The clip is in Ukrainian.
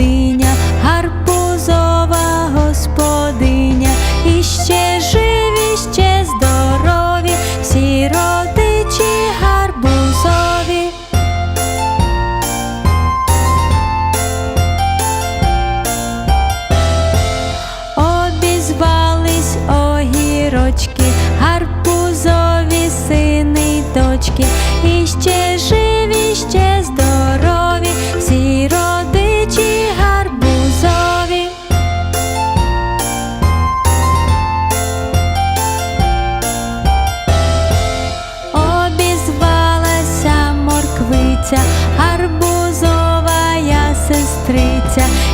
господиня, гарбузова господиня, і ще живі, ще здорові, всі родичі гарбузові. Обізвались огірочки, гарбузові сини дочки, і ще живі. вітриця.